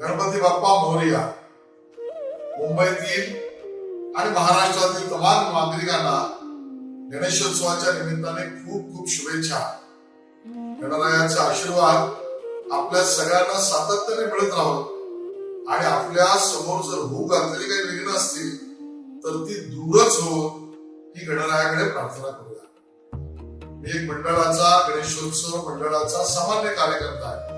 गणपती बाप्पा मोरया. मुंबईतील आणि महाराष्ट्रातील तमाम नागरिकांना गणेशोत्सवाच्या निमित्ताने खूप खूप शुभेच्छा. गणरायाचा आशीर्वाद आपल्या सगळ्यांना सातत्याने मिळत राहत आणि आपल्यासमोर जर होऊ घातलेली काही विघ्न असतील तर ती दूरच हो ही गणरायाकडे प्रार्थना करूया. मी एक मंडळाचा गणेशोत्सव मंडळाचा सामान्य कार्यकर्ता आहे.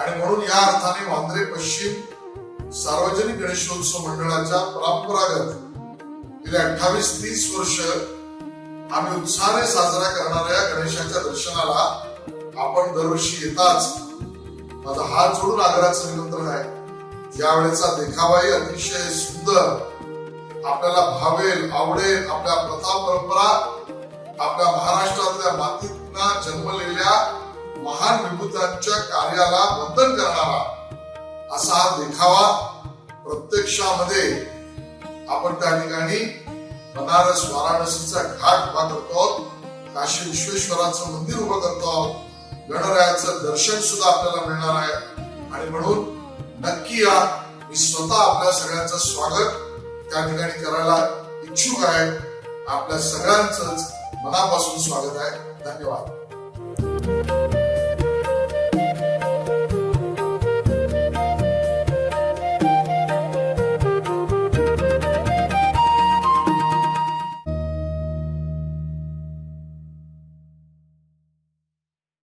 आणि म्हणून या अर्थाने वांद्रे पश्चिम सार्वजनिक गणेशोत्सव मंडळाच्या परंपरागत गेले अठ्ठावीस तीस वर्ष आम्ही उत्साहाने साजरा करणाऱ्या गणेशाच्या दर्शनाला आपण दरवर्षी येताच माझा हात जोडून आग्रहाचं निमंत्रण आहे. यावेळेचा देखावाही अतिशय सुंदर आपल्याला भावेल आवडेल आपल्या प्रथा परंपरा आपल्या महाराष्ट्रातल्या मातीतला जन्मलेल्या महान विभूतांच्या कार्याला वंदन करणारा असा देखावा प्रत्यक्षामध्ये आपण त्या ठिकाणी बनारस वाराणसीचा घाट उभा करतो काशी विश्वेश्वराचं मंदिर उभं करतो गणरायाचं दर्शन सुद्धा आपल्याला मिळणार आहे. आणि म्हणून नक्की या मी स्वतः आपल्या सगळ्यांचं स्वागत त्या ठिकाणी करायला इच्छुक आहे. आपल्या सगळ्यांच मनापासून स्वागत आहे. धन्यवाद. Thank you.